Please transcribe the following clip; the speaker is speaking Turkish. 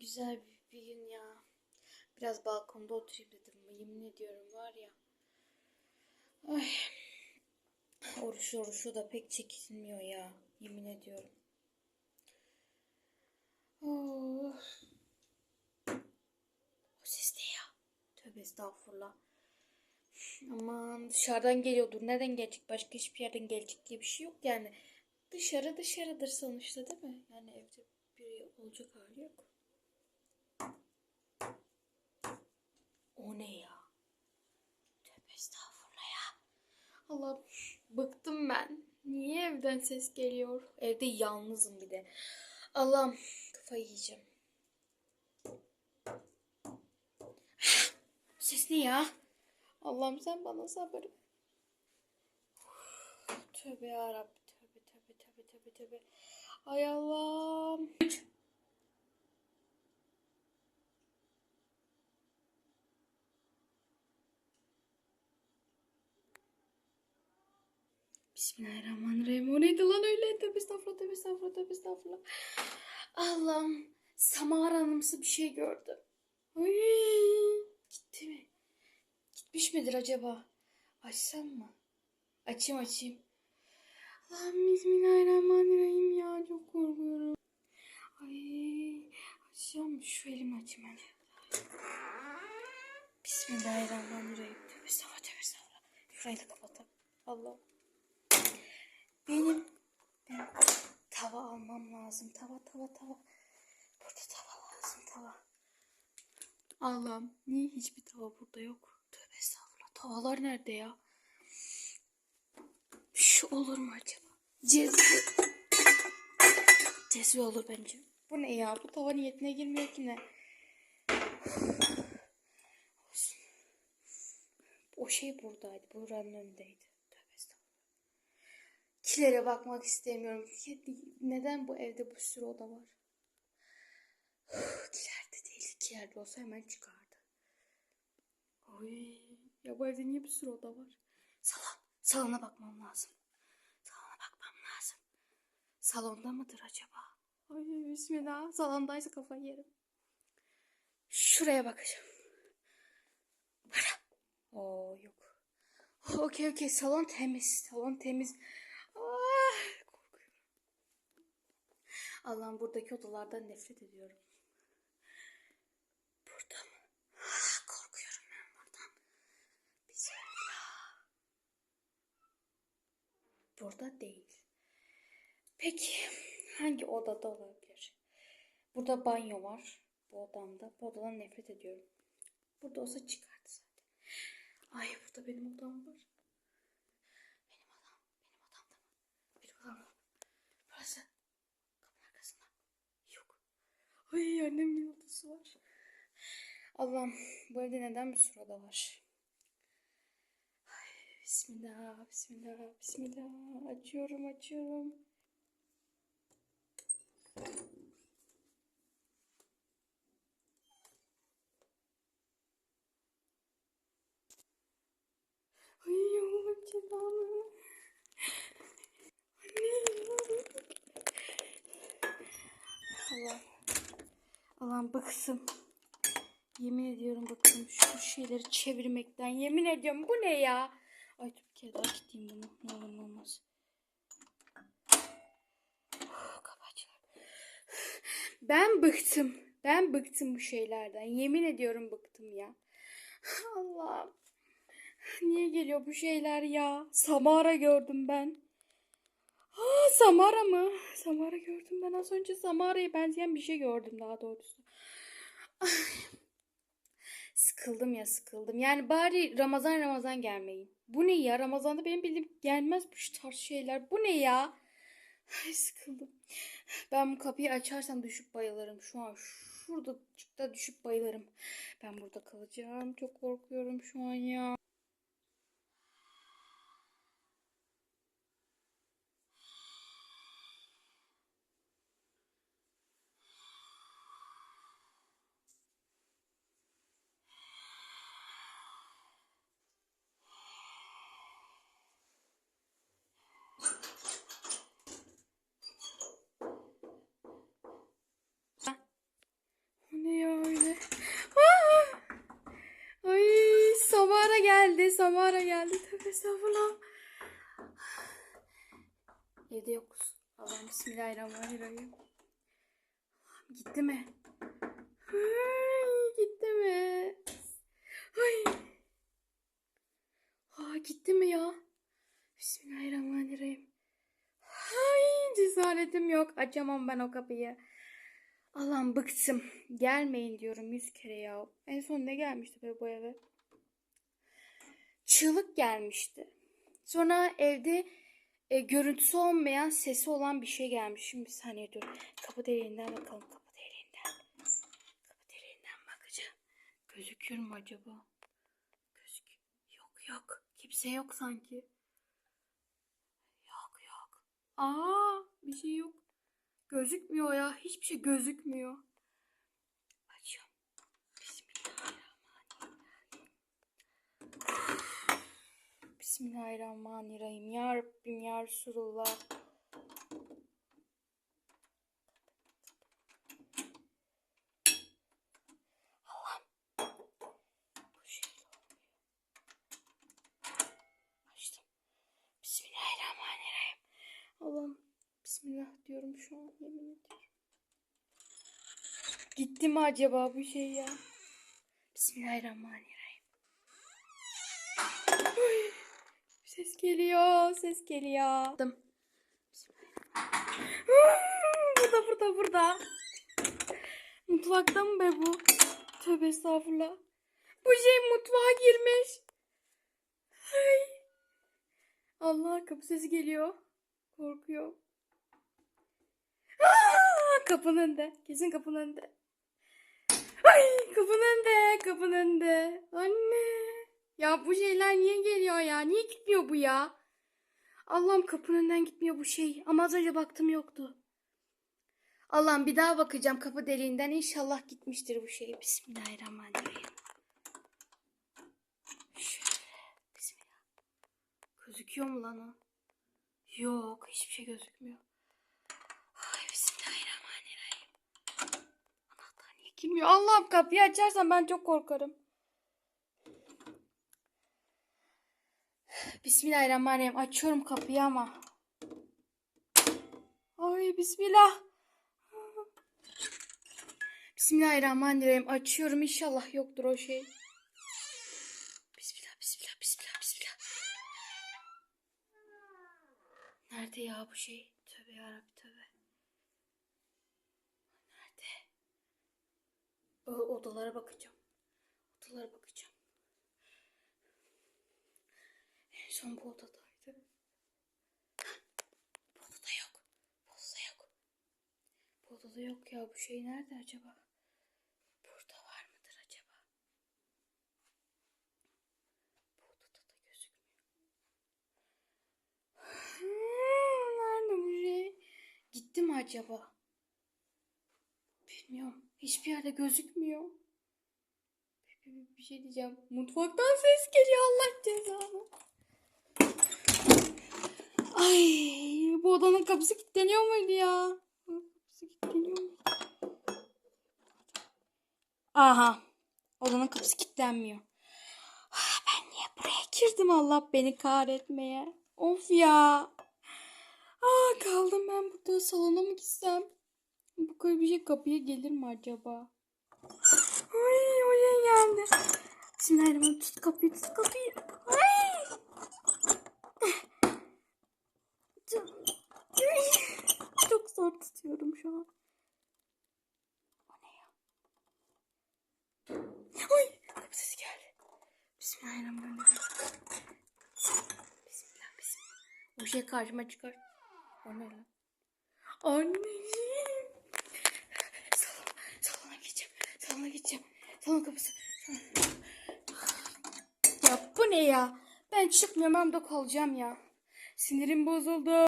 güzel bir, gün ya. Biraz balkonda oturayım dedim. Yemin ediyorum var ya. Ay. Oruç oruçlu da pek çekilmiyor ya. Yemin ediyorum. Oh. O ses ne ya? Tövbe estağfurullah. Aman dışarıdan geliyordur. Nereden gelecek? Başka hiçbir yerden gelecek diye bir şey yok yani. Dışarı dışarıdır sonuçta değil mi? Yani evde biri olacak hali yok. O ne ya? Tövbe estağfurullah ya. Allah bıktım ben. Niye evden ses geliyor? Evde yalnızım bir de. Allah'ım kafayı yiyeceğim. Ses ne ya? Allah'ım sen bana sabır ver. Tövbe yarabbim. Tövbe tövbe tövbe tövbe tövbe. Ay Allah'ım. Bismillahirrahmanirrahim. O neydi lan öyle? Tövbe estağfurullah, tövbe estağfurullah, tövbe estağfurullah. Allah'ım. Samara Hanımsı bir şey gördüm. Ay, gitti mi? Gitmiş midir acaba? Açsam mı? Açayım açayım. Allah'ım bismillahirrahmanirrahim ya çok korkuyorum. Ay açacağım? Şu elimi açayım hadi. Bismillahirrahmanirrahim. Tövbe estağfurullah tövbe estağfurullah. Şurayı da kapatalım. Allah. Benim, tava almam lazım. Tava tava tava. Burada tava lazım tava. Allah'ım niye hiçbir tava burada yok? Tövbe estağfurullah. Tavalar nerede ya? Şu olur mu acaba? Cezve. Cezve olur bence. Bu ne ya? Bu tava niyetine girmiyor ki ne? O şey buradaydı. Buranın önündeydi. Kilere bakmak istemiyorum. Neden bu evde bir sürü oda var? Kilerde değil. Kilerde olsa hemen çıkardı. Oy. Ya bu evde niye bir sürü oda var? Salon. Salona bakmam lazım. Salona bakmam lazım. Salonda mıdır acaba? Ay bismillah. Salondaysa kafayı yerim. Şuraya bakacağım. Para. Oo yok. Okey okey salon temiz. Salon temiz. Ah, korkuyorum. Allah'ım buradaki odalardan nefret ediyorum. Burada mı? Ah, korkuyorum ben buradan. Bismillah. Burada değil. Peki hangi odada olabilir? Burada banyo var. Bu odamda. Bu odadan nefret ediyorum. Burada olsa çıkardı zaten. Ay burada benim odam var. Benim odam. Benim odamda mı? Benim odam mı? Burası. Kapının arkasında. Yok. Ay annemin odası var. Allah'ım bu evde neden bir sürü oda var? Ay, bismillah, bismillah, bismillah. Açıyorum, açıyorum. Ay Allah'ım cezanı. Allah. Allah'ım bıksım. Yemin ediyorum bıktım şu şeyleri çevirmekten. Yemin ediyorum bu ne ya? Ay bir kere daha gideyim bunu. Ne olur ne olmaz. Açılır. Ben bıktım. Ben bıktım bu şeylerden. Yemin ediyorum bıktım ya. Allah'ım. Niye geliyor bu şeyler ya? Samara gördüm ben. Aa, Samara mı? Samara gördüm ben az önce Samara'ya benzeyen bir şey gördüm daha doğrusu. Sıkıldım ya sıkıldım. Yani bari Ramazan Ramazan gelmeyin. Bu ne ya? Ramazan'da benim bildiğim gelmez bu tarz şeyler. Bu ne ya? Ay sıkıldım. Ben bu kapıyı açarsam düşüp bayılırım. Şu an şurada çıkta düşüp bayılırım. Ben burada kalacağım. Çok korkuyorum şu an ya. Samara geldi. Tövbe estağfurullah. Evde yokuz. Allah'ım bismillahirrahmanirrahim. Allah'ım gitti mi? Ay, gitti mi? Ay. Aa, gitti mi ya? Bismillahirrahmanirrahim. Ay cesaretim yok. Açamam ben o kapıyı. Allah'ım bıktım. Gelmeyin diyorum yüz kere ya. En son ne gelmişti be bu eve? Çığlık gelmişti. Sonra evde e, görüntüsü olmayan sesi olan bir şey gelmiş. Şimdi bir saniye dur. Kapı deliğinden bakalım. Kapı deliğinden. Kapı deliğinden bakacağım. Gözüküyor mu acaba? Gözük. Yok yok. Kimse yok sanki. Yok yok. Aa bir şey yok. Gözükmüyor ya. Hiçbir şey gözükmüyor. Açıyorum. Bismillahirrahmanirrahim. Ya Rabbim ya Resulullah. Şey. Allah'ım Bismillah diyorum şu an yemin ediyorum. Gitti mi acaba bu şey ya? Bismillahirrahmanirrahim. Ay, ses geliyor, ses geliyor. Bismillahirrahmanirrahim. Burada, burada, burada. Mutfakta mı be bu? Tövbe estağfurullah. Bu şey mutfağa girmiş. Ay. Allah kapı sesi geliyor. Korkuyor. Aa, kapının önünde. Kesin kapının önünde. Ay kapının önünde. Kapının önünde. Anne. Ya bu şeyler niye geliyor ya? Niye gitmiyor bu ya? Allah'ım kapının önünden gitmiyor bu şey. Ama az önce baktım yoktu. Allah'ım bir daha bakacağım kapı deliğinden. İnşallah gitmiştir bu şey. Bismillahirrahmanirrahim. Gözüküyor mu lan o? Yok hiçbir şey gözükmüyor. Ay bismillahirrahmanirrahim. Anahtar niye girmiyor? Allah'ım kapıyı açarsan ben çok korkarım. Bismillahirrahmanirrahim. Açıyorum kapıyı ama. Ay bismillah. Bismillahirrahmanirrahim. Açıyorum. İnşallah yoktur o şey. Bismillah, bismillah, bismillah, bismillah. Nerede ya bu şey? Tövbe yarabbim tövbe. Nerede? O, odalara bakacağım. Odalara bakacağım. En son bu odadaydı. Bu odada yok. Bu odada yok. Bu odada yok ya. Bu şey nerede acaba? Burada var mıdır acaba? Bu odada da gözükmüyor. Nerede bu şey? Gitti mi acaba? Bilmiyorum. Hiçbir yerde gözükmüyor. Bir şey diyeceğim. Mutfaktan ses geliyor Allah cezanı. Ay bu odanın kapısı kilitleniyor muydu ya? Kapısı kilitleniyor? Aha. Odanın kapısı kilitlenmiyor. Ah, ben niye buraya girdim Allah beni kahretmeye. Of ya. Aa, kaldım ben burada salona mı gitsem? Bu kadar bir şey kapıya gelir mi acaba? Ay oraya geldi. Bismillahirrahmanirrahim. Tut kapıyı tut kapıyı. Ay. Çok zor an. O ne ya? Ay kapı sesi geldi. Bismillahirrahmanirrahim. Bismillah bismillah. O şey karşıma çıkar. O ne lan? Anneciğim. Salona, salona gideceğim. Salona gideceğim. Salon kapısı. Ya bu ne ya? Ben çıkmıyorum ben de kalacağım ya. Sinirim bozuldu.